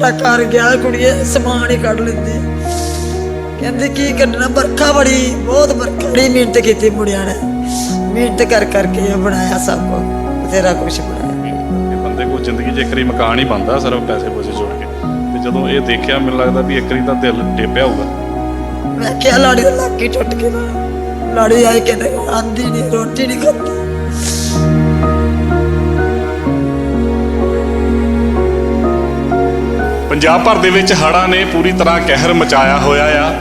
ਸਾਡਾ ਘਰ ਗਿਆ ਕੁੜੀਏ ਸਮਾਨ ਹੀ ਕੱਢ ਲੈਂਦੇ। ਕਹਿੰਦੇ ਕੀ ਕੱਢਣਾ? ਬਰਖਾ ਬੜੀ ਬਹੁਤ ਬਰਖਾ ਬੜੀ ਮਿਹਨਤ ਕੀਤੀ ਮੁੰਡਿਆਂ ਨੇ। ਮਿਹਨਤ ਕਰ ਕਰਕੇ ਇਹ ਬਣਾਇਆ ਸਭ ਕੁਝ ਬਥੇਰਾ ਕੁਛ ਬਣਾਇਆ। ਇਹ ਬੰਦੇ ਕੋਲ ਜ਼ਿੰਦਗੀ 'ਚ ਇੱਕ ਵਾਰੀ ਮਕਾਨ ਹੀ ਬੰਦਾ ਸਿਰਫ ਪੈਸੇ ਪੂਸੇ ਜੋੜ ਕੇ। ਤੇ ਜਦੋਂ ਇਹ ਦੇਖਿਆ ਮੈਨੂੰ ਲੱਗਦਾ ਵੀ ਇੱਕ ਵਾਰੀ ਤਾਂ ਦਿਲ ਟੇਪਿਆ ਹੋਊਗਾ। ਮੈਂ ਕਿਹਾ ਲਾੜੀ ਦਾ ਲੱਕ ਹੀ ਟੁੱਟ ਗਿਆ ਲਾੜੀ ਆਈ ਕਿ ਆਂਦੀ ਨਹੀਂ ਰੋਟੀ ਨਹੀਂ ਖਾਂਦੀ ਪੰਜਾਬ ਭਰ ਦੇ ਵਿੱਚ ਹੜ੍ਹਾਂ ਨੇ ਪੂਰੀ ਤਰ੍ਹਾਂ ਕਹਿਰ ਮਚਾਇਆ ਹੋਇਆ ਆ।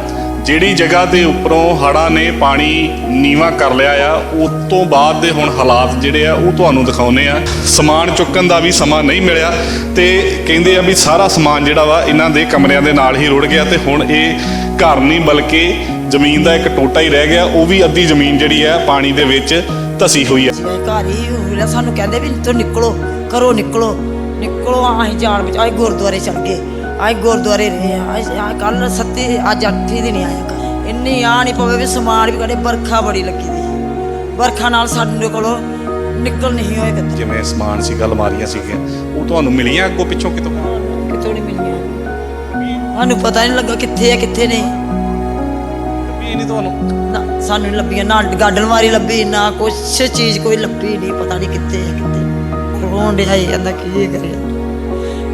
ਜਿਹੜੀ ਜਗ੍ਹਾ ਦੇ ਉੱਪਰੋਂ ਹੜ੍ਹਾਂ ਨੇ ਪਾਣੀ ਨੀਵਾ ਕਰ ਲਿਆ ਆ, ਉਸ ਤੋਂ ਬਾਅਦ ਦੇ ਹੁਣ ਹਾਲਾਤ ਜਿਹੜੇ ਆ, ਉਹ ਤੁਹਾਨੂੰ ਦਿਖਾਉਨੇ ਆ। ਸਮਾਨ ਚੁੱਕਣ ਦਾ ਵੀ ਸਮਾਂ ਨਹੀਂ ਮਿਲਿਆ ਤੇ ਕਹਿੰਦੇ ਆ ਵੀ ਸਾਰਾ ਸਮਾਨ ਜਿਹੜਾ ਵਾ ਇਹਨਾਂ ਦੇ ਕਮਰਿਆਂ ਦੇ ਨਾਲ ਹੀ ਰੁੜ ਗਿਆ ਤੇ ਹੁਣ ਇਹ ਘਰ ਨਹੀਂ ਬਲਕਿ ਜ਼ਮੀਨ ਦਾ ਇੱਕ ਟੋਟਾ ਹੀ ਰਹਿ ਗਿਆ, ਉਹ ਵੀ ਅੱਧੀ ਜ਼ਮੀਨ ਜਿਹੜੀ ਆ ਪਾਣੀ ਦੇ ਵਿੱਚ ਧਸੀ ਹੋਈ ਆ। ਘਰ ਹੀ ਸਾਨੂੰ ਕਹਿੰਦੇ ਵੀ ਤੂੰ ਨਿਕਲੋ, ਘਰੋਂ ਨਿਕਲੋ। ਨਿਕਲੋ ਅਸੀਂ ਜਾਣ ਵਿੱਚ। ਆਏ ਗੁਰਦੁਆਰੇ ਚਲ ਗਏ। ਆਏ ਗੁਰਦੁਆਰੇ ਰਹੇ ਆ ਕੱਲ ਸੱਤੀ ਅੱਜ ਅੱਠੀ ਦਿਨ ਆਇਆ। ਇੰਨੀ ਆ ਨਹੀਂ ਪਵੇ ਵੀ ਸਮਾਨ ਵੀ ਕਦੇ ਬਰਖਾ ਬੜੀ ਲੱਗੀ ਦੀ। ਬਰਖਾ ਨਾਲ ਸਾਡੇ ਕੋਲੋਂ ਨਿਕਲ ਨਹੀਂ ਹੋਏ ਕਿਤੇ। ਜਿਵੇਂ ਸਮਾਨ ਸੀਗਾ ਅਲਮਾਰੀਆਂ ਸੀਗੀਆਂ। ਉਹ ਤੁਹਾਨੂੰ ਮਿਲੀਆਂ ਅੱਗੋਂ ਪਿੱਛੋਂ ਕਿਤੋਂ? ਕਿਤੋਂ ਨਹੀਂ ਮਿਲੀਆਂ। ਸਾਨੂੰ ਪਤਾ ਨਹੀਂ ਲੱਗਾ ਕਿੱਥੇ ਆ ਕਿੱਥੇ ਨਹੀਂ। ਵੀ ਨਹੀਂ ਤੁਹਾਨੂੰ? ਸਾਨੂੰ ਨੀ ਲੱਭੀਆਂ। ਨਾ ਗਾਡਲ ਮਾਰੀ ਲੱਭੀ ਨਾ ਕੁਛ ਚੀਜ਼ ਕੋਈ ਲੱਭੀ ਨਹੀਂ ਪਤਾ ਨਹੀਂ ਕਿੱਥੇ ਹੈ ਕਿੱਥੇ ਰੋਣ ਡਿਆ ਹੀ ਕੀ ਕਰੇ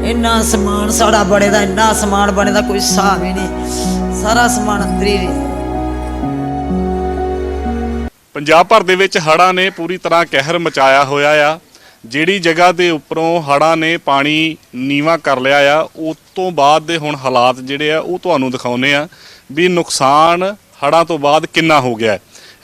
ਇੰਨਾ ਸਮਾਨ ਸਾਡਾ ਬਣੇ ਦਾ ਇੰਨਾ ਸਮਾਨ ਬਣੇ ਦਾ ਕੋਈ ਹਿਸਾਬ ਹੀ ਨਹੀਂ। ਸਾਰਾ ਸਮਾਨ ਅੰਦਰ ਹੀ ਰਿਹਾ ਪੰਜਾਬ ਭਰ ਦੇ ਵਿੱਚ ਹੜ੍ਹਾਂ ਨੇ ਪੂਰੀ ਤਰ੍ਹਾਂ ਕਹਿਰ ਮਚਾਇਆ ਹੋਇਆ ਆ। ਜਿਹੜੀ ਜਗ੍ਹਾ ਦੇ ਉੱਪਰੋਂ ਹੜ੍ਹਾਂ ਨੇ ਪਾਣੀ ਨੀਵਾ ਕਰ ਲਿਆ ਆ, ਉਸ ਤੋਂ ਬਾਅਦ ਦੇ ਹੁਣ ਹਾਲਾਤ ਜਿਹੜੇ ਆ, ਉਹ ਤੁਹਾਨੂੰ ਦਿਖਾਉਨੇ ਆ ਵੀ ਨੁਕਸਾਨ ਹੜ੍ਹਾਂ ਤੋਂ ਬਾਅਦ ਕਿੰਨਾ ਹੋ ਗਿਆ। ਹੈ।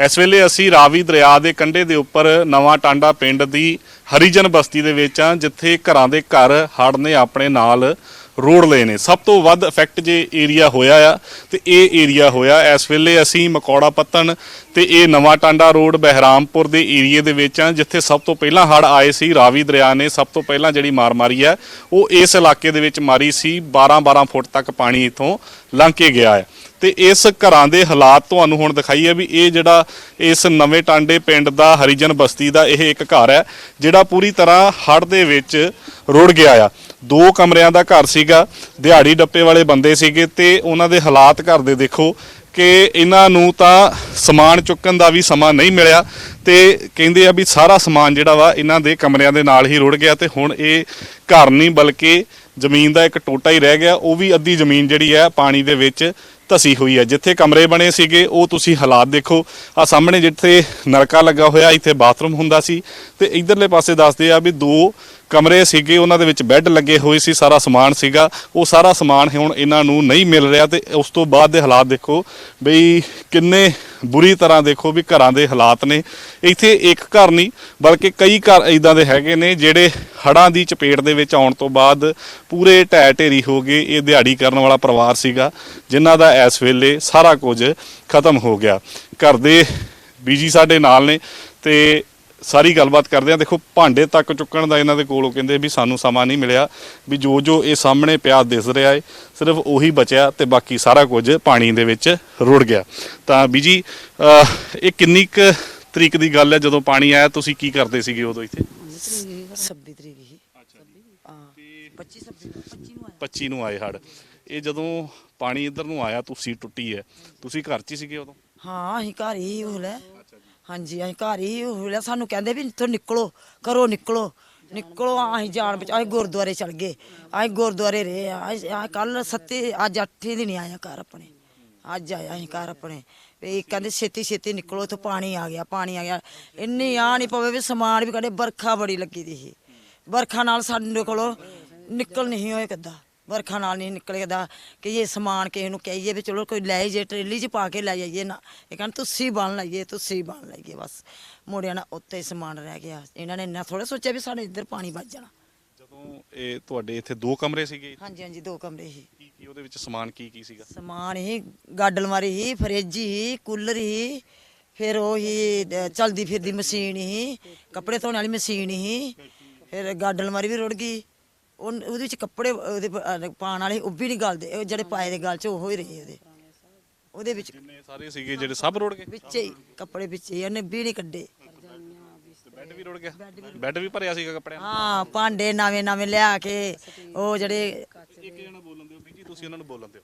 ਇਸ ਵੇਲੇ ਅਸੀਂ ਰਾਵੀ ਦਰਿਆ ਦੇ ਕੰਢੇ ਦੇ ਉੱਪਰ ਨਵਾਂ ਟਾਂਡਾ ਪਿੰਡ ਦੀ ਹਰੀਜਨ ਬਸਤੀ ਦੇ ਵਿੱਚ ਆ ਜਿੱਥੇ ਘਰਾਂ ਦੇ ਘਰ ਹੜ੍ਹ ਨੇ ਆਪਣੇ ਨਾਲ ਰੋੜ ਲਏ ਨੇ। ਸਭ ਤੋਂ ਵੱਧ ਇਫੈਕਟ ਜੇ ਏਰੀਆ ਹੋਇਆ ਆ, ਤੇ ਇਹ ਏਰੀਆ ਹੋਇਆ। ਇਸ ਵੇਲੇ ਅਸੀਂ ਮਕੌੜਾ ਪੱਤਣ ਤੇ ਇਹ ਨਵਾਂ ਟਾਂਡਾ ਰੋਡ ਬਹਿਰਾਮਪੁਰ ਦੇ ਏਰੀਏ ਦੇ ਵਿੱਚ ਆ ਜਿੱਥੇ ਸਭ ਤੋਂ ਪਹਿਲਾਂ ਹੜ ਆਏ ਸੀ। ਰਾਵੀ ਦਰਿਆ ਨੇ ਸਭ ਤੋਂ ਪਹਿਲਾਂ ਜਿਹੜੀ ਮਾਰ ਮਾਰੀ ਹੈ, ਉਹ ਇਸ ਇਲਾਕੇ ਦੇ ਵਿੱਚ ਮਾਰੀ ਸੀ। 12-12 ਫੁੱਟ ਤੱਕ ਪਾਣੀ ਇਥੋਂ ਲੰਘ ਕੇ ਗਿਆ ਹੈ। ਤੇ ਇਸ ਘਰਾਂ ਦੇ ਹਾਲਾਤ ਤੁਹਾਨੂੰ ਹੁਣ ਦਿਖਾਈ ਹੈ ਵੀ ਇਹ ਜਿਹੜਾ ਇਸ ਨਵੇਂ ਟਾਂਡੇ ਪਿੰਡ ਦਾ ਹਰੀਜਨ ਬਸਤੀ ਦਾ ਇਹ ਇੱਕ ਘਰ ਹੈ, ਜਿਹੜਾ ਪੂਰੀ ਤਰ੍ਹਾਂ ਹੜ੍ਹ ਦੇ ਵਿੱਚ ਰੁੜ ਗਿਆ ਆ। ਦੋ ਕਮਰਿਆਂ ਦਾ ਘਰ ਸੀਗਾ, ਦਿਹਾੜੀ ਡੱਪੇ ਵਾਲੇ ਬੰਦੇ ਸੀਗੇ ਤੇ ਉਹਨਾਂ ਦੇ ਹਾਲਾਤ ਘਰ ਦੇ ਦੇਖੋ ਕਿ ਇਹਨਾਂ ਨੂੰ ਤਾਂ ਸਮਾਨ ਚੁੱਕਣ ਦਾ ਵੀ ਸਮਾਂ ਨਹੀਂ ਮਿਲਿਆ ਤੇ ਕਹਿੰਦੇ ਆ ਵੀ ਸਾਰਾ ਸਮਾਨ ਜਿਹੜਾ ਵਾ ਇਹਨਾਂ ਦੇ ਕਮਰਿਆਂ ਦੇ ਨਾਲ ਹੀ ਰੁੜ ਗਿਆ ਤੇ ਹੁਣ ਇਹ ਘਰ ਨਹੀਂ ਬਲਕਿ ਜ਼ਮੀਨ ਦਾ ਇੱਕ ਟੋਟਾ ਹੀ ਰਹਿ ਗਿਆ, ਉਹ ਵੀ ਅੱਧੀ ਜ਼ਮੀਨ ਜਿਹੜੀ ਹੈ ਪਾਣੀ ਦੇ ਵਿੱਚ ਧਸੀ ਹੋਈ ਹੈ। ਜਿੱਥੇ ਕਮਰੇ ਬਣੇ ਸੀਗੇ, ਉਹ ਤੁਸੀਂ ਹਾਲਾਤ ਦੇਖੋ। ਆ ਸਾਹਮਣੇ ਜਿੱਥੇ ਨਲਕਾ ਲੱਗਾ ਹੋਇਆ, ਇੱਥੇ ਬਾਥਰੂਮ ਹੁੰਦਾ ਸੀ। ਤੇ ਇਧਰਲੇ ਪਾਸੇ ਦੱਸਦੇ ਆ ਵੀ ਦੋ ਕਮਰੇ ਸੀਗੇ, ਉਹਨਾਂ ਦੇ ਵਿੱਚ ਬੈੱਡ ਲੱਗੇ ਹੋਏ ਸੀ, ਸਾਰਾ ਸਮਾਨ ਸੀਗਾ। ਉਹ ਸਾਰਾ ਸਮਾਨ ਹੁਣ ਇਹਨਾਂ ਨੂੰ ਨਹੀਂ ਮਿਲ ਰਿਹਾ ਤੇ ਉਸ ਤੋਂ ਬਾਅਦ ਦੇ ਹਾਲਾਤ ਦੇਖੋ ਬਈ ਕਿੰਨੇ ਬੁਰੀ ਤਰ੍ਹਾਂ ਦੇਖੋ ਵੀ ਘਰਾਂ ਦੇ ਹਾਲਾਤ ਨੇ। ਇੱਥੇ ਇੱਕ ਘਰ ਨਹੀਂ, ਬਲਕਿ ਕਈ ਘਰ ਇਦਾਂ ਦੇ ਹੈਗੇ ਨੇ ਜਿਹੜੇ ਹੜਾਂ ਦੀ ਚਪੇਟ ਦੇ ਵਿੱਚ ਆਉਣ ਤੋਂ ਬਾਅਦ ਪੂਰੇ ਢਹਿ ਢੇਰੀ ਹੋ ਗਏ, ਇਹ ਦਿਹਾੜੀ ਕਰਨ ਵਾਲਾ ਪਰਿਵਾਰ ਸੀਗਾ, ਜਿਨ੍ਹਾਂ ਦਾ ਇਸ ਵੇਲੇ ਸਾਰਾ ਕੁਝ ਖਤਮ ਹੋ ਗਿਆ। ਘਰ ਦੇ ਬੀਜੀ ਸਾਡੇ ਨਾਲ ਨੇ ਤੇ ਸਾਰੀ ਗੱਲਬਾਤ ਕਰਦੇ ਆ। ਦੇਖੋ ਭਾਂਡੇ ਤੱਕ ਚੁੱਕਣ ਦਾ ਇਹਨਾਂ ਦੇ ਕੋਲੋਂ ਕਹਿੰਦੇ ਵੀ ਸਾਨੂੰ ਸਮਾਂ ਨਹੀਂ ਮਿਲਿਆ ਵੀ ਜੋ ਜੋ ਇਹ ਸਾਹਮਣੇ ਪਿਆ ਦਿਸ ਰਿਹਾ ਏ ਸਿਰਫ ਉਹੀ ਬਚਿਆ ਤੇ ਬਾਕੀ ਸਾਰਾ ਕੁਝ ਪਾਣੀ ਦੇ ਵਿੱਚ ਰੁੜ ਗਿਆ। ਤਾਂ ਬੀਜੀ ਅਹ, ਇਹ ਕਿੰਨੀ ਕੁ ਤਰੀਕ ਦੀ ਗੱਲ ਹੈ? ਜਦੋਂ ਪਾਣੀ ਆਇਆ ਤੁਸੀਂ ਕੀ ਕਰਦੇ ਸੀਗੇ ਉਦੋਂ ਇੱਥੇ? 26 ਤਰੀਕ ਹੀ। ਹਾਂ 25 26 25 ਨੂੰ 25 ਨੂੰ ਆਏ ਹੜ ਇਹ ਜਦੋਂ ਪਾਣੀ ਇੱਧਰ ਨੂੰ ਆਇਆ ਤੁਸੀਂ ਟੁੱਟੀ ਹੈ। ਤੁਸੀਂ ਘਰ 'ਚ ਹੀ ਸੀਗੇ ਉਦੋਂ? ਹਾਂ ਅਸੀਂ ਘਰ ਹੀ ਹੋ ਲੈ ਹਾਂਜੀ, ਅਸੀਂ ਘਰ ਹੀ ਹੋ ਲੈ ਸਾਨੂੰ ਕਹਿੰਦੇ ਵੀ ਇੱਥੋਂ ਨਿਕਲੋ, ਘਰੋਂ ਨਿਕਲੋ। ਨਿਕਲੋ, ਅਸੀਂ ਜਾਣ ਵਿੱਚ ਅਸੀਂ ਗੁਰਦੁਆਰੇ ਚਲ ਗਏ। ਅਸੀਂ ਗੁਰਦੁਆਰੇ ਰਹੇ ਆ। ਕੱਲ ਸੱਤੀ, ਅੱਜ ਅੱਠੇ ਦਿਨ ਆਇਆ ਘਰ ਆਪਣੇ। ਅੱਜ ਆਇਆ ਅਸੀਂ ਘਰ ਆਪਣੇ। ਵੀ ਕਹਿੰਦੇ ਛੇਤੀ ਛੇਤੀ ਨਿਕਲੋ, ਇੱਥੋਂ ਪਾਣੀ ਆ ਗਿਆ, ਪਾਣੀ ਆ ਗਿਆ। ਇੰਨੀ ਆ ਨਹੀਂ ਪਵੇ ਵੀ ਸਮਾਨ ਵੀ ਕਦੇ ਬਰਖਾ ਬੜੀ ਲੱਗੀ ਦੀ ਸੀ। ਬਰਖਾ ਨਾਲ ਸਾਡੇ ਕੋਲੋਂ ਨਿਕਲ ਨਹੀਂ ਹੋਏ ਕਿੱਦਾਂ ਵਰਖਾ ਨਾਲ ਨਹੀਂ ਨਿਕਲੇਦਾ ਕਿ ਇਹ ਸਮਾਨ ਕਿਸੇ ਨੂੰ ਕਹੀਏ ਵੀ ਚਲੋ ਕੋਈ ਲੈ ਜੇ ਟਰੇਲੀ 'ਚ ਪਾ ਕੇ ਲੈ ਜਾਈਏ ਨਾ। ਇਹ ਕਹਿੰਦੇ ਤੁਸੀਂ ਬਣ ਲਈਏ ਤੁਸੀਂ ਬਣ ਲਈਏ ਬਸ। ਮੁੰਡਿਆਂ ਨਾਲ ਉੱਤੇ ਹੀ ਸਮਾਨ ਰਹਿ ਗਿਆ। ਇਹਨਾਂ ਨੇ ਇੰਨਾ ਥੋੜਾ ਸੋਚਿਆ ਵੀ ਸਾਡੇ ਇੱਧਰ ਪਾਣੀ ਵੱਜ ਜਾਣਾ। ਜਦੋਂ ਇਹ ਤੁਹਾਡੇ ਇੱਥੇ ਦੋ ਕਮਰੇ ਸੀਗੇ? ਹਾਂਜੀ ਹਾਂਜੀ ਦੋ ਕਮਰੇ ਹੀ ਕੀ ਕੀ ਉਹਦੇ ਵਿੱਚ ਸਮਾਨ ਕੀ ਕੀ ਸੀਗਾ? ਸਮਾਨ ਹੀ ਗਾਡਲ ਮਾਰੀ ਹੀ ਫਰਿੱਜ ਹੀ ਕੂਲਰ ਹੀ ਫਿਰ ਉਹ ਹੀ ਅਹ, ਚਲਦੀ ਫਿਰਦੀ ਮਸ਼ੀਨ ਹੀ ਕੱਪੜੇ ਧੋਣ ਵਾਲੀ ਮਸ਼ੀਨ ਹੀ ਫਿਰ ਗਾਡਲ ਮਾਰੀ ਵੀ ਰੁੜ ਗਈ। ਉਹ ਉਹਦੇ ਵਿੱਚ ਕੱਪੜੇ ਉਹਦੇ ਪ- ਪਾਉਣ ਵਾਲੇ ਉਹ ਵੀ ਨਹੀਂ ਗਲਦੇ ਉਹ ਜਿਹੜੇ ਪਾਏ ਦੇ ਗਲ 'ਚ ਉਹ ਹੀ ਰਹੇ ਉਹਦੇ। ਉਹਦੇ ਵਿੱਚ ਜਿੰਨੇ ਸਾਰੇ ਸੀਗੇ ਜਿਹੜੇ ਸਭ ਰੁੜ ਗਏ? ਵਿੱਚੇ ਹੀ ਕੱਪੜੇ ਵਿੱਚੇ ਹੀ ਉਹਨੇ ਵੀ ਨਹੀਂ ਕੱਢੇ। ਬੈੱਡ ਵੀ ਰੁੜ ਗਿਆ? ਬੈੱਡ ਵੀ ਭਰਿਆ ਸੀਗਾ ਕੱਪੜਿਆਂ ਨਾਲ ਹਾਂ ਭਾਂਡੇ ਨਵੇਂ ਨਵੇਂ ਲਿਆ ਕੇ ਉਹ ਜਿਹੜੇ ਇੱਕ ਜਣਾ ਬੋਲਣ ਦਿਓ ਬੀਜੀ ਤੁਸੀਂ ਉਹਨਾਂ ਨੂੰ ਬੋਲਣ ਦਿਓ।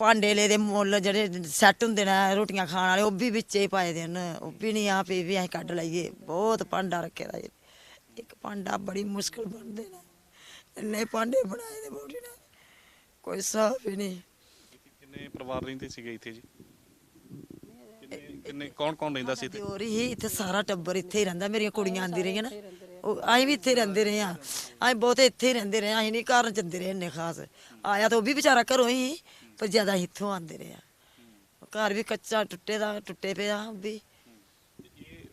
ਭਾਂਡੇ ਲੈ ਦੇ ਮੁੱਲ ਜਿਹੜੇ ਸੈੱਟ ਹੁੰਦੇ ਨੇ ਰੋਟੀਆਂ ਖਾਣ ਵਾਲੇ ਉਹ ਵੀ ਵਿੱਚੇ ਹੀ ਪਾਏ ਦੇ ਨੇ ਉਹ ਵੀ ਨਹੀਂ ਆ ਵੀ ਵੀ ਅਸੀਂ ਕੱਢ ਲਈਏ। ਬਹੁਤ ਭਾਂਡਾ ਰੱਖੇ ਦਾ ਜੀ ਇੱਕ ਭਾਂਡਾ ਬੜੀ ਮੁਸ਼ਕਲ ਬਣਦੇ ਨੇ। ਇੰਨੇ ਭਾਂਡੇ ਬਣਾਏ ਨੇ ਬੋੜੀ ਨੇ। ਕੋਈ ਹਿਸਾਬ ਹੀ ਨਹੀਂ। ਕਿੰਨੇ ਪਰਿਵਾਰ ਰਹਿੰਦੇ ਸੀਗੇ ਇੱਥੇ ਜੀ? ਕਿੰਨੇ ਕਿੰਨੇ ਕੌਣ ਕੌਣ ਰਹਿੰਦਾ ਸੀ ਇੱਥੇ? ਦਿਓਰ ਹੀ ਇੱਥੇ ਸਾਰਾ ਟੱਬਰ ਇੱਥੇ ਹੀ ਰਹਿੰਦਾ ਮੇਰੀਆਂ ਕੁੜੀਆਂ ਆਂਦੀ ਰਹੀਆਂ ਨਾ। ਉਹ ਅਸੀਂ ਵੀ ਇੱਥੇ ਰਹਿੰਦੇ ਰਹੇ ਆ ਅਸੀਂ ਬਹੁਤੇ ਇੱਥੇ ਹੀ ਰਹਿੰਦੇ ਰਹੇ ਹਾਂ, ਅਸੀਂ ਨਹੀਂ ਘਰ ਜਾਂਦੇ ਰਹੇ ਇੰਨੇ ਖਾਸ। ਆਇਆ ਤਾਂ ਉਹ ਵੀ ਵਿਚਾਰਾ ਘਰੋਂ ਹੀ ਪਰ ਜ਼ਿਆਦਾ ਇੱਥੋਂ ਆਂਦੇ ਰਹੇ ਆ ਘਰ ਵੀ ਕੱਚਾ ਟੁੱਟੇ ਦਾ ਟੁੱਟੇ ਪਿਆ ਉਹ ਵੀ।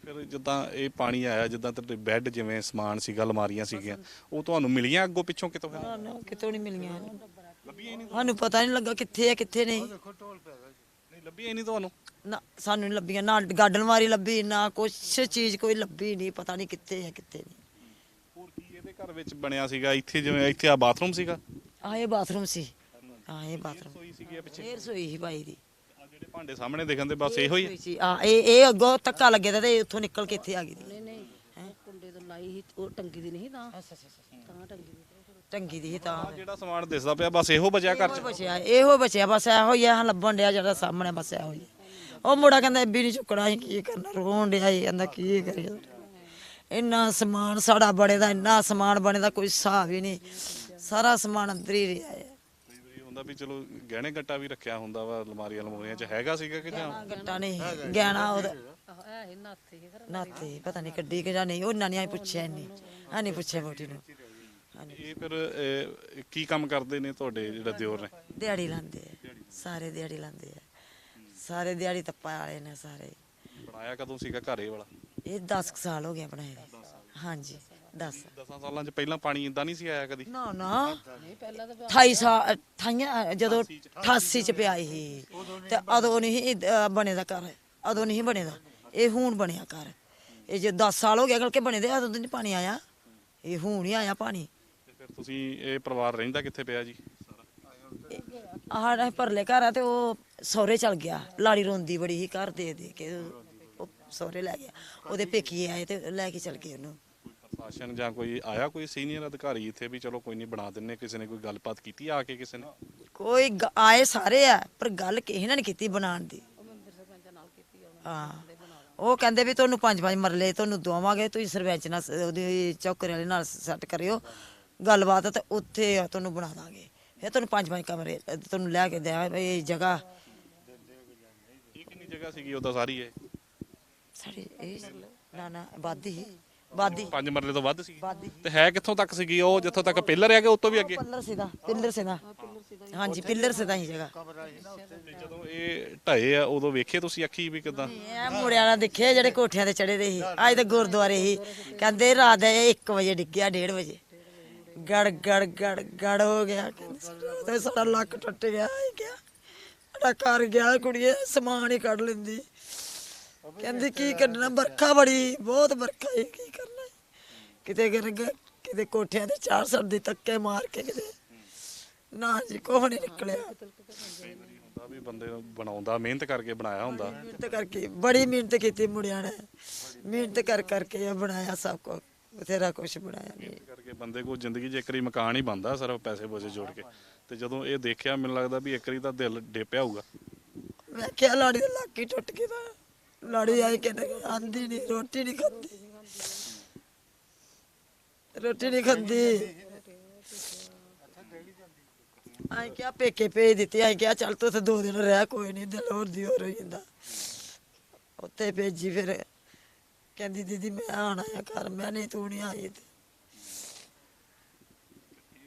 ਫਿਰ ਜਿੱਦਾਂ ਇਹ ਪਾਣੀ ਆਇਆ ਜਿੱਦਾਂ ਤੁਹਾਡੇ ਬੈੱਡ ਜਿਵੇਂ ਸਮਾਨ ਸੀਗਾ ਅਲਮਾਰੀਆਂ ਸੀਗੀਆਂ ਉਹ ਤੁਹਾਨੂੰ ਮਿਲੀਆਂ ਅੱਗੋਂ ਪਿੱਛੋਂ ਕਿਤੋਂ ਫਿਰ? ਨਾ, ਨਾ, ਕਿਤੋਂ ਨਹੀਂ ਮਿਲੀਆਂ ਸਾਨੂੰ ਪਤਾ ਨਹੀਂ ਲੱਗਾ ਕਿੱਥੇ ਆ ਕਿੱਥੇ ਨਹੀਂ। ਹੀ ਨਹੀਂ ਤੁਹਾਨੂੰ? ਨਾ ਸਾਨੂੰ ਨਹੀਂ ਲੱਭੀਆਂ ਨਾ ਗਾਰਡਨ ਵਾਰੀ ਲੱਭੀ ਨਾ ਕੁਛ ਚੀਜ਼ ਕੋਈ ਲੱਭੀ ਨਹੀਂ ਪਤਾ ਨਹੀਂ ਕਿੱਥੇ ਆ ਕਿੱਥੇ ਨਹੀਂ। ਹੋਰ ਕੀ ਇਹਦੇ ਘਰ ਵਿੱਚ ਬਣਿਆ ਸੀਗਾ? ਇੱਥੇ ਜਿਵੇਂ ਇੱਥੇ ਆ ਬਾਥਰੂਮ ਸੀਗਾ? ਆ ਇਹ ਬਾਥਰੂਮ ਸੀ। ਆ ਇਹ ਬਾਥਰੂਮ ਸੀਗੀ ਪਿੱਛੇ? ਇਹ ਰਸੋਈ ਸੀ ਭਾਈ ਦੀ। ਭਾਂਡੇ ਸਾਹਮਣੇ ਦਿਖਣ ਦੇ ਬਸ ਇਹੋ ਹੀ ਸੀ। ਆ ਇਹ ਇਹ ਅੱਗੋਂ ਧੱਕਾ ਲੱਗੇ ਦਾ ਤੇ ਉੱਥੋਂ ਨਿਕਲ ਕੇ ਇੱਥੇ ਆ ਗਈ ਨਹੀਂ ਨਹੀਂ ਕੁੰਡੇ ਤੋਂ ਲਾਈ ਸੀ ਉਹ ਟੰਗੀ ਦੀ ਨਹੀਂ ਤਾਂ। ਤਾਂ ਟੰਗੀ ਦੀ। ਟੰਗੀ ਦੀ ਸੀ ਤਾਂ। ਜਿਹੜਾ ਸਮਾਨ ਦਿਸਦਾ ਪਿਆ ਬਸ ਇਹੋ ਬਚਿਆ ਘਰ 'ਚ? ਬਚਿਆ ਇਹੋ ਬਚਿਆ ਬਸ ਇਹੋ ਹੀ ਆ ਲੱਭਣ ਡਿਆ ਜਿਹੜਾ ਸਾਹਮਣੇ ਬਸ ਇਹੋ ਹੀ ਉਹ ਮੁੰਡਾ ਕਹਿੰਦਾ ਇਹ ਵੀ ਨਹੀਂ ਚੁੱਕਣਾ ਅਸੀਂ ਕੀ ਕਰਨਾ ਰੋਣ ਡਿਆ ਇਹ ਕਹਿੰਦਾ ਕੀ ਕਰੀਏ? ਇੰਨਾ ਸਮਾਨ ਸਾਡਾ ਬਣੇ ਦਾ ਇੰਨਾ ਸਮਾਨ ਬਣੇ ਦਾ ਕੋਈ ਹਿਸਾਬ ਹੀ ਨਹੀਂ। ਸਾਰਾ ਸਮਾਨ ਅੰਦਰ ਹੀ ਰਿਹਾ ਹੈ। ਹੁੰਦਾ ਵੀ ਚਲੋ ਗਹਿਣੇ ਗੱਟਾ ਵੀ ਰੱਖਿਆ ਹੁੰਦਾ ਵਾ ਅਲਮਾਰੀ ਅਲਮੋਰੀਆਂ 'ਚ ਹੈਗਾ ਸੀਗਾ ਕਿ ਜਾਂ? ਗੱਟਾ ਨਹੀਂ ਗਿਆਣਾ ਉਹਦਾ ਨਾਤੇ ਪਤਾ ਨਹੀਂ ਕੱਢੀ ਕਿ ਜਾਂ ਨਹੀਂ ਉਹਨਾਂ ਨੇ ਆਈ ਪੁੱਛਿਆ ਨਹੀਂ ਆ ਨਹੀਂ ਪੁੱਛਿਆ ਬੋਟੀ ਨੂੰ। ਇਹ ਫਿਰ ਕੀ ਕੰਮ ਕਰਦੇ ਨੇ ਤੁਹਾਡੇ ਜਿਹੜਾ ਦਿਓਰ ਨੇ? ਦਿਹਾੜੀ ਲਾਉਂਦੇ ਆ। ਸਾਰੇ ਦਿਹਾੜੀ ਲਾਉਂਦੇ ਆ। ਸਾਰੇ ਦਿਹਾੜੀ ਤੱਪਾ ਵਾਲੇ ਨੇ ਸਾਰੇ। ਬਣਾਇਆ ਕਦੋਂ ਸੀਗਾ ਘਰ ਵਾਲਾ? ਇਹ 10 ਸਾਲ ਹੋ ਗਏ ਬਣਾਏ। ਦੇ। ਹਾਂਜੀ। 10 10 ਸਾਲਾਂ 'ਚ ਪਹਿਲਾਂ ਪਾਣੀ ਇਦਾਂ ਨਹੀਂ ਸੀ ਆਇਆ ਕਦੀ। ਨਾ ਨਾ। ਨਹੀਂ ਪਹਿਲਾਂ ਤਾਂ 28 ਸਾਲ 28 ਜਦੋਂ 88 ਚ। ਪਿਆ ਸੀ ਤੇ ਉਦੋਂ ਨਹੀਂ ਅਹ, ਬਣੇ ਦਾ ਘਰ। ਉਦੋਂ ਨਹੀਂ ਬਣੇ ਦਾ। ਇਹ ਹੁਣ ਬਣਿਆ ਘਰ। ਇਹ ਜੇ 10 ਸਾਲ ਹੋ ਗਏ ਗਲ ਕੇ ਬਣੇ ਦੇ ਉਦੋਂ ਤਾਂ ਨਹੀਂ ਪਾਣੀ ਆਇਆ। ਇਹ ਹੁਣ ਹੀ ਆਇਆ ਪਾਣੀ। ਤੇ ਫਿਰ ਤੁਸੀਂ ਇਹ ਪਰਿਵਾਰ ਰਹਿੰਦਾ ਕਿੱਥੇ ਪਿਆ ਜੀ? ਆਹ ਪਰਲੇ ਘਰ ਆ ਤੇ ਉਹ ਸਹੁਰੇ ਚਲ ਗਿਆ। ਲਾੜੀ ਰੋਂਦੀ ਬੜੀ ਸੀ ਘਰ ਦੇ ਦੇ ਕੇ। ਉਹ ਸਹੁਰੇ ਲੈ ਗਿਆ। ਉਹਦੇ ਪੇਕੀਏ ਆਏ ਤੇ ਲੈ ਕੇ ਚਲ ਗਏ ਉਹਨੂੰ। ਪ੍ਰਸ਼ਾਸਨ ਜਾਂ ਕੋਈ ਆਇਆ ਕੋਈ ਸੀਨੀਅਰ ਅਧਿਕਾਰੀ ਇੱਥੇ ਵੀ ਚਲੋ ਕੋਈ ਨਹੀਂ ਬਣਾ ਦਿੰਨੇ ਕਿਸੇ ਨੇ ਕੋਈ ਗੱਲਬਾਤ ਕੀਤੀ ਆ ਕੇ ਕਿਸੇ ਨੇ ਕੋਈ ਗ- ਆਏ ਸਾਰੇ ਆ ਪਰ ਗੱਲ ਕਿਸੇ ਨੇ ਨਹੀਂ ਕੀਤੀ ਬਣਾਉਣ ਦੀ। ਹਾਂ। ਉਹ ਕਹਿੰਦੇ ਵੀ ਤੁਹਾਨੂੰ ਪੰਜ ਪੰਜ ਮਰਲੇ ਤੁਹਾਨੂੰ ਦਵਾਵਾਂਗੇ ਤੁਸੀਂ ਸਰਪੰਚ ਨਾਲ ਸ- ਉਹਦੀ ਚੌਕਰੇ ਵਾਲੇ ਨਾਲ ਸੈੱਟ ਕਰਿਓ। ਗੱਲਬਾਤ ਤੇ ਉੱਥੇ ਤੁਹਾਨੂੰ ਬਣਾ ਦਾਂਗੇ। ਫਿਰ ਤੁਹਾਨੂੰ ਪੰਜ ਪੰਜ ਕਮਰੇ ਅ, ਤੁਹਾਨੂੰ ਲੈ ਕੇ ਦਿਆਂ ਇਹ ਜਗ੍ਹਾ। ਇਹ ਕਿੰਨੀ ਜਗ੍ਹਾ ਸੀਗੀ ਉਹਦਾ ਸਾਰੀ ਇਹ? ਸਾਡੀ ਇਹ ਨਾ ਨਾ ਬਾਦੀ ਬਾਦੀ ਪੰਜ ਮਰਲੇ ਤੋਂ ਵੱਧ ਸੀ। ਬਾਦੀ ਤੇ ਹੈ ਕਿੱਥੋਂ ਤੱਕ ਸੀਗੀ ਉਹ? ਜਿੱਥੋਂ ਤੱਕ ਪਿੱਲਰ ਹੈਗੇ ਉਸ ਤੋਂ ਵੀ ਅੱਗੇ? ਪਿੱਲਰ ਸਿਦਾ ਪਿੱਲਰ ਸਿਦਾ ਹਾਂਜੀ ਪਿੱਲਰ ਸਿਦਾ ਹੀ ਜਗ੍ਹਾ। ਤੇ ਜਦੋਂ ਇਹ ਢਏ ਆ ਉਦੋਂ ਵੇਖੇ ਤੁਸੀਂ ਅੱਖੀ ਵੀ ਕਿਦਾਂ? ਇਹ ਮੁੰਡਿਆਂ ਨਾਲ ਦੇਖਿਆ ਜਿਹੜੇ ਕੋਠਿਆਂ ਤੇ ਚੜੇ ਦੇ ਸੀ। ਅੱਜ ਤੇ ਗੁਰਦੁਆਰੇ ਸੀ। ਕਹਿੰਦੇ ਰਾਤ ਦੇ 1 ਵਜੇ ਡਿੱਗਿਆ 1:30 ਵਜੇ। ਗੜ ਗੜ ਗੜ ਗੜ ਹੋ ਗਿਆ। ਤੇ ਸਾਡਾ ਲੱਕ ਟੁੱਟ ਗਿਆ ਇਹ ਗਿਆ ਸਾਡਾ ਘਰ ਗਿਆ ਕੁੜੀਏ ਸਮਾਨ ਹੀ ਕੱਢ ਲੈਂਦੀ। ਕਹਿੰਦੀ ਕੀ ਕੱਢਣਾ ਵਰਖਾ ਬੜੀ ਬਹੁਤ ਵਰਖਾ ਹੈ ਕੀ ਕਰਨਾ ਹੈ? ਕਿਤੇ ਕਰ ਕਿਤੇ ਕੋਠਿਆਂ ਤੇ ਚਾਰ ਸਰ ਦੀ ਤੱਕੇ ਮਾਰ ਕੇ ਕਿਤੇ। ਨਾ ਜੀ ਕੋਹ ਨਹੀਂ ਨਿਕਲਿਆ। ਹੁੰਦਾ ਵੀ ਬੰਦੇ ਨੂੰ ਬਣਾਉਂਦਾ ਮਿਹਨਤ ਕਰਕੇ ਬਣਾਇਆ ਹੁੰਦਾ। ਮਿਹਨਤ ਕਰਕੇ ਬੜੀ ਮਿਹਨਤ ਕੀਤੀ ਮੁੰਡਿਆਂ ਨੇ। ਮਿਹਨਤ ਕਰ ਕਰਕੇ ਇਹ ਬਣਾਇਆ ਸਭ ਕੁਝ ਬਥੇਰਾ ਕੁਝ ਬਣਾਇਆ। ਨਹੀਂ ਕਰਕੇ ਬੰਦੇ ਕੋ ਜ਼ਿੰਦਗੀ 'ਚ ਇੱਕ ਵਾਰੀ ਮਕਾਨ ਹੀ ਬੰਦਾ ਸਿਰਫ ਪੈਸੇ ਪੋਸੇ ਜੋੜ ਕੇ। ਤੇ ਜਦੋਂ ਇਹ ਦੇਖਿਆ ਮੈਨੂੰ ਲੱਗਦਾ ਵੀ ਇੱਕ ਵਾਰੀ ਤਾਂ ਦਿਲ ਡੇਪਿਆ ਹੋਊਗਾ। ਮੈਂ ਕਿਹਾ ਲਾੜੀ ਦਾ ਲੱਕ ਹੀ ਟੁੱਟ ਗਿਆ ਲਾੜੀ ਆਈ ਕਿ ਆਂਦੀ ਨਹੀਂ ਰੋਟੀ ਨਹੀਂ ਖਾਂਦੀ। ਰੋਟੀ ਨਹੀਂ ਖਾਂਦੀ। ਆਈ ਕਿਹਾ ਪੇਕੇ ਭੇਜ ਦਿੱਤੀ, ਆਈ ਕਿਹਾ ਚੱਲ ਤੂੰ ਤੇ ਦੋ ਦਿਨ ਰਹਿ, ਕੋਈ ਨਹੀਂ ਦਿਲ ਹੋਰ ਦੀ ਹੋਰ ਹੋ ਜਾਂਦਾ। ਉੱਥੇ ਭੇਜੀ ਫਿਰ, ਕਹਿੰਦੀ ਦੀਦੀ ਮੈਂ ਆਣਾ ਆ ਘਰ, ਮੈਂ ਨਹੀਂ ਤੂੰ ਨਹੀਂ ਆਈ ਤੇ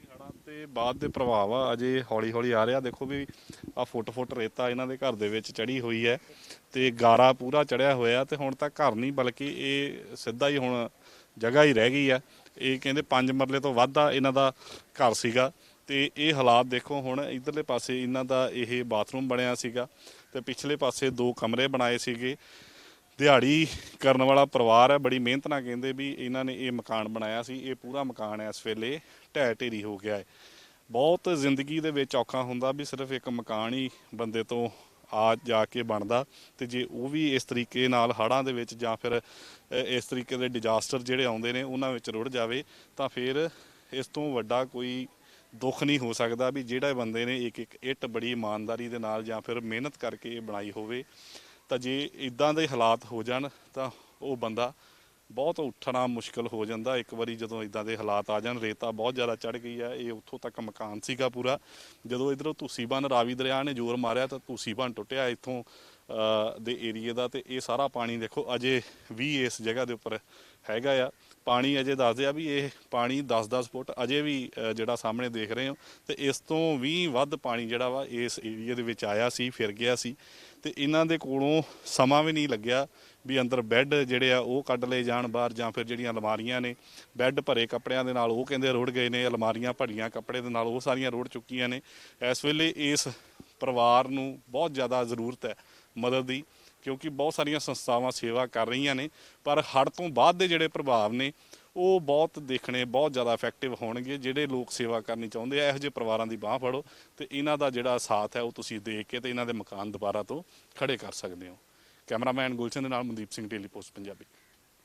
ਹੜਾਂ ਤੇ ਬਾਅਦ ਦੇ ਪ੍ਰਭਾਵ ਆ, ਅਜੇ ਹੌਲੀ ਹੌਲੀ ਆ ਰਿਹਾ। ਦੇਖੋ ਵੀ ਆ ਫੁੱਟ ਫੁੱਟ ਰੇਤਾ ਇਹਨਾਂ ਦੇ ਘਰ ਦੇ ਵਿੱਚ ਚੜੀ ਹੋਈ ਹੈ ਤੇ ਗਾਰਾ ਪੂਰਾ ਚੜਿਆ ਹੋਇਆ ਤੇ ਹੁਣ ਤਾਂ ਘਰ ਨਹੀਂ, ਬਲਕਿ ਇਹ ਸਿੱਧਾ ਹੀ ਹੁਣ ਜਗ੍ਹਾ ਹੀ ਰਹਿ ਗਈ ਆ। ਇਹ ਕਹਿੰਦੇ ਪੰਜ ਮਰਲੇ ਤੋਂ ਵੱਧ ਆ ਇਹਨਾਂ ਦਾ ਘਰ ਸੀਗਾ ਤੇ ਇਹ ਹਾਲਾਤ ਦੇਖੋ ਹੁਣ ਇਧਰਲੇ ਪਾਸੇ ਇਹਨਾਂ ਦਾ ਇਹ ਬਾਥਰੂਮ ਬਣਿਆ ਸੀਗਾ ਤੇ ਪਿਛਲੇ ਪਾਸੇ ਦੋ ਕਮਰੇ ਬਣਾਏ ਸੀਗੇ। ਦਿਹਾੜੀ ਕਰਨ ਵਾਲਾ ਪਰਿਵਾਰ ਹੈ, ਬੜੀ ਮਿਹਨਤ ਨਾਲ ਕਹਿੰਦੇ ਵੀ ਇਹਨਾਂ ਨੇ ਇਹ ਮਕਾਨ ਬਣਾਇਆ ਸੀ, ਇਹ ਪੂਰਾ ਮਕਾਨ ਹੈ ਇਸ ਵੇਲੇ। ਢਹਿ ਢੇਰੀ ਹੋ ਗਿਆ ਹੈ। ਬਹੁਤ ਜ਼ਿੰਦਗੀ ਦੇ ਵਿੱਚ ਔਖਾ ਹੁੰਦਾ ਵੀ ਸਿਰਫ ਇੱਕ ਮਕਾਨ ਹੀ ਬੰਦੇ ਤੋਂ ਆ ਜਾ ਕੇ ਬਣਦਾ ਤੇ ਜੇ ਉਹ ਵੀ ਇਸ ਤਰੀਕੇ ਨਾਲ ਹੜ੍ਹਾਂ ਦੇ ਵਿੱਚ ਜਾਂ ਫਿਰ ਇਸ ਤਰੀਕੇ ਦੇ ਡਿਜ਼ਾਸਟਰ ਜਿਹੜੇ ਆਉਂਦੇ ਨੇ, ਉਹਨਾਂ ਵਿੱਚ ਰੁੜ ਜਾਵੇ, ਤਾਂ ਫਿਰ ਇਸ ਤੋਂ ਵੱਡਾ ਕੋਈ ਦੁੱਖ ਨਹੀਂ ਹੋ ਸਕਦਾ ਵੀ ਜਿਹੜਾ ਬੰਦੇ ਨੇ ਇੱਕ ਇੱਕ ਇੱਟ ਬੜੀ ਇਮਾਨਦਾਰੀ ਦੇ ਨਾਲ ਜਾਂ ਫਿਰ ਮਿਹਨਤ ਕਰਕੇ ਇਹ ਬਣਾਈ ਹੋਵੇ। ਤਾਂ ਜੇ ਇਦਾਂ ਦੇ ਹਾਲਾਤ ਹੋ ਜਾਣ, ਤਾਂ ਉਹ ਬੰਦਾ ਬਹੁਤ ਉੱਠਣਾ ਮੁਸ਼ਕਲ ਹੋ ਜਾਂਦਾ। ਇੱਕ ਵਾਰੀ ਜਦੋਂ ਇਦਾਂ ਦੇ ਹਾਲਾਤ ਆ ਜਾਣ, ਰੇਤਾ ਬਹੁਤ ਜ਼ਿਆਦਾ ਚੜ ਗਈ ਆ, ਇਹ ਉੱਥੋਂ ਤੱਕ ਮਕਾਨ ਸੀਗਾ ਪੂਰਾ। ਜਦੋਂ ਇਧਰੋਂ ਤੁਸੀਂ ਬੰਨ ਰਾਵੀ ਦਰਿਆ ਨੇ ਜ਼ੋਰ ਮਾਰਿਆ ਤਾਂ ਤੁਸੀਂ ਬੰਨ ਟੁੱਟਿਆ ਇੱਥੋਂ ਦੇ ਏਰੀਏ ਦਾ ਤੇ ਇਹ ਸਾਰਾ ਪਾਣੀ ਦੇਖੋ ਅਜੇ ਵੀ ਇਸ ਜਗ੍ਹਾ ਦੇ ਉੱਪਰ ਹੈਗਾ ਆ। ਪਾਣੀ ਅਜੇ ਦੱਸਦੇ ਆ ਵੀ ਇਹ ਪਾਣੀ 10-10 ਫੁੱਟ ਅਜੇ ਵੀ ਜਿਹੜਾ ਸਾਹਮਣੇ ਦੇਖ ਰਹੇ ਹੋ, ਤੇ ਇਸ ਤੋਂ ਵੀ ਵੱਧ ਪਾਣੀ ਜਿਹੜਾ ਵਾ ਇਸ ਏਰੀਏ ਦੇ ਵਿੱਚ ਆਇਆ ਸੀ, ਫਿਰ ਗਿਆ ਸੀ। ਤੇ ਇਹਨਾਂ ਦੇ ਕੋਲੋਂ ਸਮਾਂ ਵੀ ਨਹੀਂ ਲੱਗਿਆ ਵੀ ਅੰਦਰ ਬੈੱਡ ਜਿਹੜੇ ਆ ਉਹ ਕੱਢ ਲਏ ਜਾਣ ਬਾਹਰ ਜਾਂ ਫਿਰ ਜਿਹੜੀਆਂ ਅਲਮਾਰੀਆਂ ਨੇ, ਬੈੱਡ ਭਰੇ ਕੱਪੜਿਆਂ ਦੇ ਨਾਲ ਉਹ ਕਹਿੰਦੇ ਰੁੜ ਗਏ ਨੇ, ਅਲਮਾਰੀਆਂ ਭਰੀਆਂ ਕੱਪੜੇ ਦੇ ਨਾਲ ਉਹ ਸਾਰੀਆਂ ਰੁੜ ਚੁੱਕੀਆਂ ਨੇ। ਇਸ ਵੇਲੇ ਇਸ ਪਰਿਵਾਰ ਨੂੰ ਬਹੁਤ ਜ਼ਿਆਦਾ ਜ਼ਰੂਰਤ ਹੈ ਮਦਦ ਦੀ। ਕਿਉਂਕਿ ਬਹੁਤ ਸਾਰੀਆਂ ਸੰਸਥਾਵਾਂ ਸੇਵਾ ਕਰ ਰਹੀਆਂ ਨੇ, ਪਰ ਹੜ੍ਹ ਤੋਂ ਬਾਅਦ ਦੇ ਜਿਹੜੇ ਪ੍ਰਭਾਵ ਨੇ, ਉਹ ਬਹੁਤ ਦੇਖਣੇ, ਬਹੁਤ ਜ਼ਿਆਦਾ ਇਫੈਕਟਿਵ ਹੋਣਗੇ, ਜਿਹੜੇ ਲੋਕ ਸੇਵਾ ਕਰਨੀ ਚਾਹੁੰਦੇ ਆ, ਇਹੋ ਜਿਹੇ ਪਰਿਵਾਰਾਂ ਦੀ ਬਾਹ ਫੜੋ ਤੇ ਇਹਨਾਂ ਦਾ ਜਿਹੜਾ ਸਾਥ ਹੈ ਉਹ ਤੁਸੀਂ ਦੇਖ ਕੇ ਤੇ ਇਹਨਾਂ ਦੇ ਮਕਾਨ ਦੁਬਾਰਾ ਤੋਂ ਖੜੇ ਕਰ ਸਕਦੇ ਹੋ। ਕੈਮਰਾਮੈਨ ਗੁਲਸ਼ਨ ਦੇ ਨਾਲ ਮਨਦੀਪ ਸਿੰਘ ਡੇਲੀ ਪੋਸਟ ਪੰਜਾਬੀ।